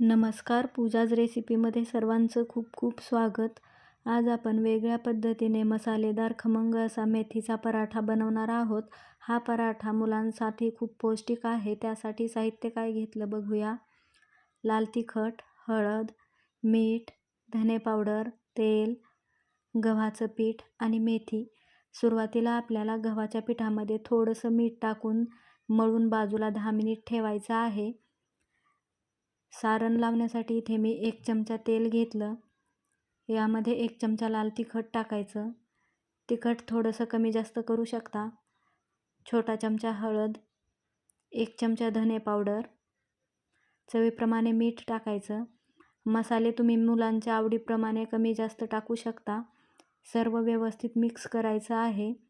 नमस्कार पूजाज रेसिपीमध्ये सर्वांचं खूप खूप स्वागत. आज आपण वेगळ्या पद्धतीने मसालेदार खमंग असा मेथीचा पराठा बनवणार आहोत. हा पराठा मुलांसाठी खूप पौष्टिक आहे त्यासाठी साहित्य काय घेतलं बघूया. लाल तिखट हळद मीठ धने पावडर तेल गव्हाचं पीठ आणि मेथी. सुरुवातीला आपल्याला गव्हाच्या पिठामध्ये थोडंसं मीठ टाकून मळून बाजूला दहा मिनिट ठेवायचं आहे. सारण लावण्यासाठी इथे मी एक चमचा तेल घेतलं. यामध्ये एक चमचा लाल तिखट टाकायचं. तिखट थोडंसं कमी जास्त करू शकता. छोटा चमचा हळद. एक चमचा धने पावडर. चवीप्रमाणे मीठ टाकायचं. मसाले तुम्ही मुलांच्या आवडीप्रमाणे कमी जास्त टाकू शकता. सर्व व्यवस्थित मिक्स करायचं आहे.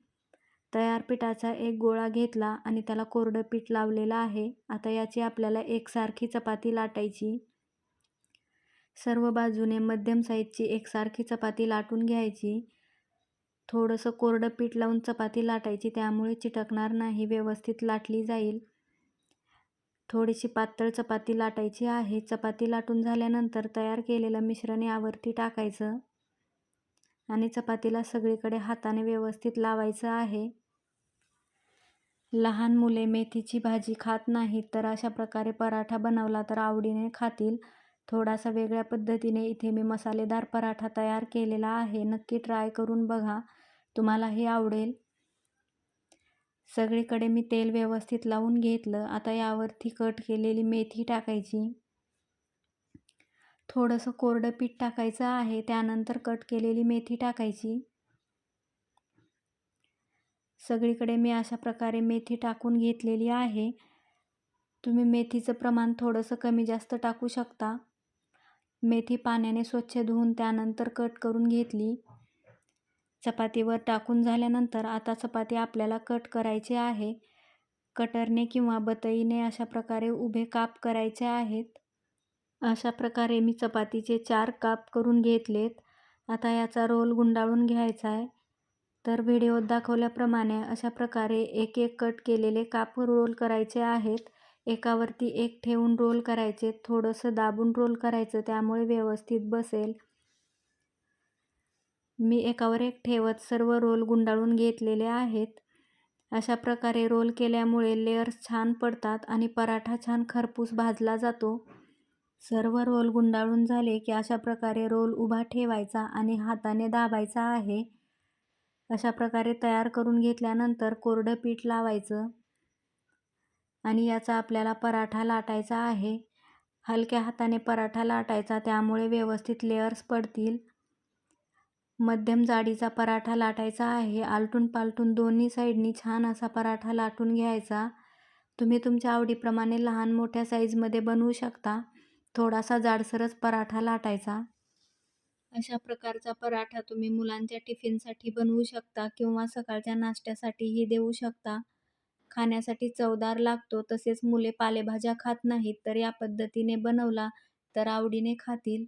तयार पिठाचा एक गोळा घेतला आणि त्याला कोरडं पीठ लावलेलं आहे. आता याची आपल्याला एकसारखी चपाती लाटायची. सर्व बाजूने मध्यम साईजची एकसारखी चपाती लाटून घ्यायची. थोडंसं कोरडं पीठ लावून चपाती लाटायची त्यामुळे चिटकणार नाही व्यवस्थित लाटली जाईल. थोडीशी पातळ चपाती लाटायची आहे. चपाती लाटून झाल्यानंतर तयार केलेलं मिश्रण यावरती टाकायचं आणि चपातीला सगळीकडे हाताने व्यवस्थित लावायचं आहे. लहान मुले मेथीची भाजी खात नाहीत तर अशा प्रकारे पराठा बनवला तर आवडीने खातील. थोडासा वेगळ्या पद्धतीने इथे मी मसालेदार पराठा तयार केलेला आहे. नक्की ट्राय करून बघा. तुम्हालाही आवडेल. सगळीकडे मी तेल व्यवस्थित लावून घेतलं. आता यावरती कट केलेली मेथी टाकायची. थोडंसं कोरडं पीठ टाकायचं आहे. त्यानंतर कट केलेली मेथी टाकायची. सगळीकडे मी अशा प्रकारे मेथी टाकून घेतलेली आहे. तुम्ही मेथीचं प्रमाण थोडंसं कमी जास्त टाकू शकता. मेथी पाण्याने स्वच्छ धुवून त्यानंतर कट करून घेतली. चपातीवर टाकून झाल्यानंतर आता चपाती आपल्याला कट करायची आहे. कटरने किंवा बतईने अशा प्रकारे उभे काप करायचे आहेत. अशा प्रकारे मी चपातीचे चार काप करून घेतलेत. आता याचा रोल गुंडाळून घ्यायचा आहे. तर व्हिडिओत दाखवल्याप्रमाणे अशा प्रकारे एक एक कट केलेले काप रोल करायचे आहेत. एकावरती एक ठेवून रोल करायचे थोडंसं दाबून रोल करायचं त्यामुळे व्यवस्थित बसेल. मी एकावर एक ठेवत सर्व रोल गुंडाळून घेतलेले आहेत. अशा प्रकारे रोल केल्यामुळे लेयर्स छान पडतात आणि पराठा छान खरपूस भाजला जातो. सर्व रोल गुंडाळून झाले की अशा प्रकारे रोल उभा ठेवायचा आणि हाताने दाबायचा आहे. अशा प्रकारे तयार करून घेतल्यानंतर कोरडं पीठ लावायचं. आणि याचा आपल्याला पराठा लाटायचा आहे. हलक्या हाताने पराठा लाटायचा त्यामुळे व्यवस्थित लेअर्स पडतील. मध्यम जाडीचा पराठा लाटायचा आहे. आलटून पालटून दोन्ही साईडनी छान असा पराठा लाटून घ्यायचा. तुम्ही तुमच्या आवडीप्रमाणे लहान मोठ्या साईजमध्ये बनवू शकता. थोडासा जाडसरच पराठा लाटायचा. अशा प्रकारचा पराठा तुम्ही मुलांच्या टिफिनसाठी बनवू शकता किंवा सकाळच्या नाश्त्यासाठीही देऊ शकता. खाण्यासाठी चवदार लागतो तसेच मुले पालेभाज्या खात नाहीत तर या पद्धतीने बनवला तर आवडीने खातील.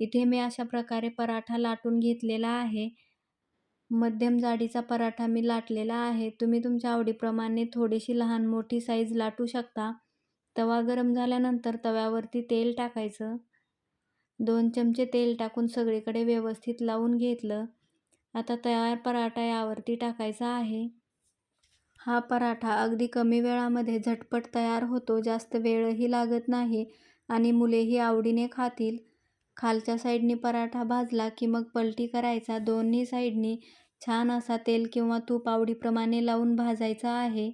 इथे मी अशा प्रकारे पराठा लाटून घेतलेला आहे. मध्यम जाडीचा पराठा मी लाटलेला आहे. तुम्ही तुमच्या आवडीप्रमाणे थोडीशी लहान मोठी साईज लाटू शकता. तवा गरम झाल्यानंतर तव्यावरती तेल टाकायचं. दोन चमचे तेल टाकून सगळीकडे व्यवस्थित लावून घेतलं. आता तयार पराठा यावरती टाकायचा आहे. हा पराठा अगदी कमी वेळामध्ये झटपट तयार होतो जास्त वेळही लागत नाही आणि मुलेही आवडीने खातील. खालच्या साईडनी पराठा भाजला की मग पलटी करायचा. दोन्ही साईडनी छान असा तेल किंवा तूप आवडीप्रमाणे लावून भाजायचा आहे.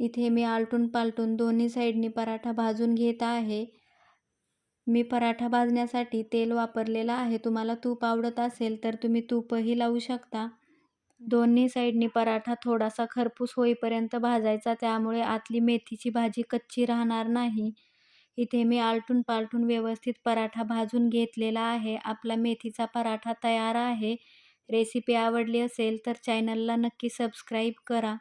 इथे मी आलटून पालटून दोन्ही साईडनी पराठा भाजून घेत आहे. मी पराठा भाजण्यासाठी तेल वापरलेलं आहे. तुम्हाला तूप आवडत असेल तर तुम्ही तूपही लावू शकता. दोन्ही साईडनी पराठा थोडासा खरपूस होईपर्यंत भाजायचा. त्यामुळे आतली मेथीची भाजी कच्ची राहणार नाही. इथे मी आलटून पालटून व्यवस्थित पराठा भाजून घेतलेला आहे. आपला मेथीचा पराठा तयार आहे. रेसिपी आवडली असेल तर चॅनलला नक्की सबस्क्राईब करा.